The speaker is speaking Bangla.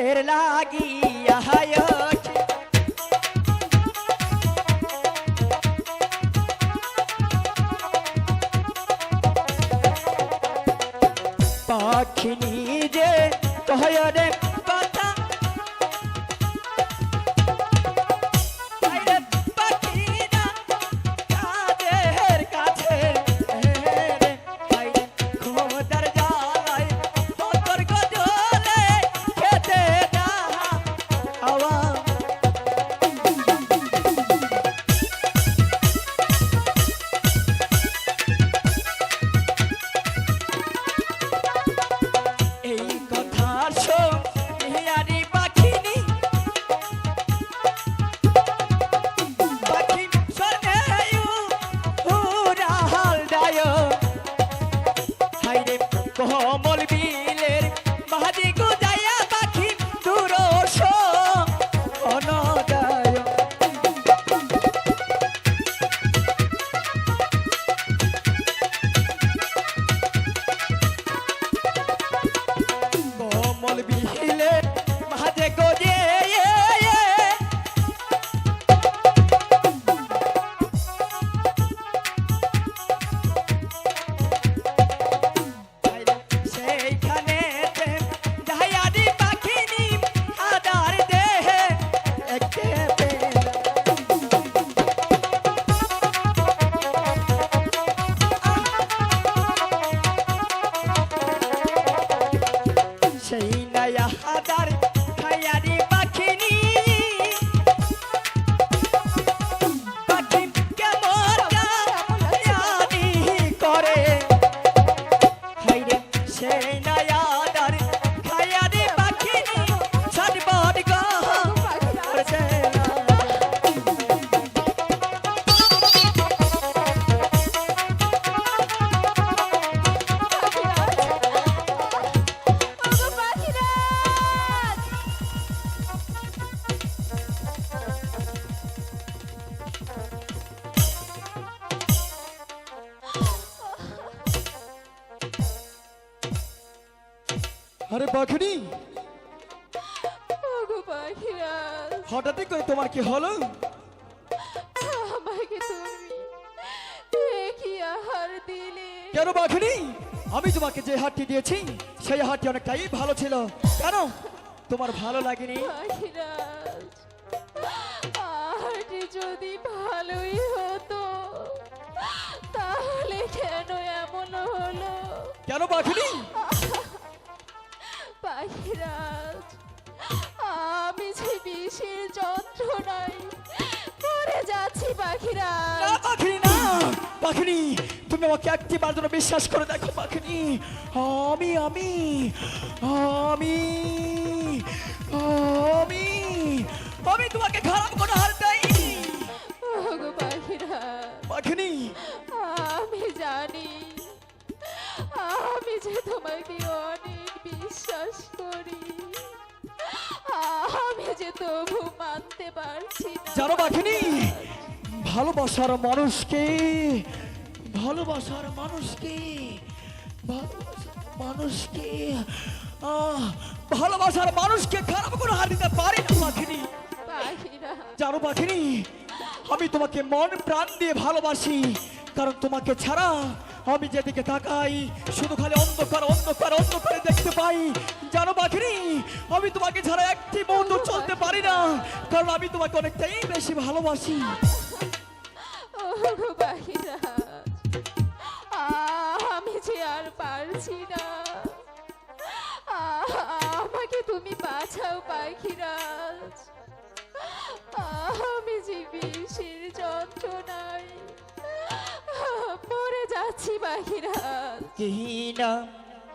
তোদের লাগিয়া পাখিনি যে কহরে হাইরে কোমল আরে পাখিনি ওগো পাখিরাজ হঠাৎই করে তোমার কি হলো? আমাকে তুমি কি আহার দিলে। কেন পাখিনি আমি তোমাকে যে হাতটি দিয়েছি সেই হাতটি অনেকটাই ভালো ছিল। কেন? তোমার ভালো লাগেনি? পাখিরাজ আহারটি যদি ভালোই হতো তাহলে কেন এমন হলো? কেন পাখিনি পাখিরাজ আমি যে বিষের যন্ত্রণায় মরে যাচ্ছি পাখিরাজ না পাখিনি না পাখিনি। তুমি আমাকে একটি বার জন্য বিশ্বাস করে দেখো পাখিনি। আমি আমি আমি আমি আমি তোমাকে খারাপ কোনো হার দেয়নি ওগো পাখিরাজ পাখিনি। আমি জানি আমি যে তোমাকে যে তবু মানতে পারছি না। জানো পাখিনি ভালোবাসার মানুষকে ভালোবাসার মানুষকে ভালোবাসার মানুষকে আহ, ভালোবাসার মানুষকে খারাপ করে হার দিতে পারি না পাখিনি পাখিরা জানো পাখিনি আমি তোমাকে মন প্রাণ দিয়ে ভালোবাসি কারণ তোমাকে ছাড়া আমি যেদিকে তাকাই, শুধু খালি অন্ধকার অন্ধকার, অন্ধকারে দেখতে পাই। জানো পাখিনি আমি তোমাকে ছাড়া একটি মুহূর্ত চলতে পারি না, কারণ আমি তোমাকে অনেকটাই বেশি ভালোবাসি। আমি যে আর পারছি না। আমাকে তুমি বাঁচাও পাখিরাজ। আমি পাখিরাজ কিনা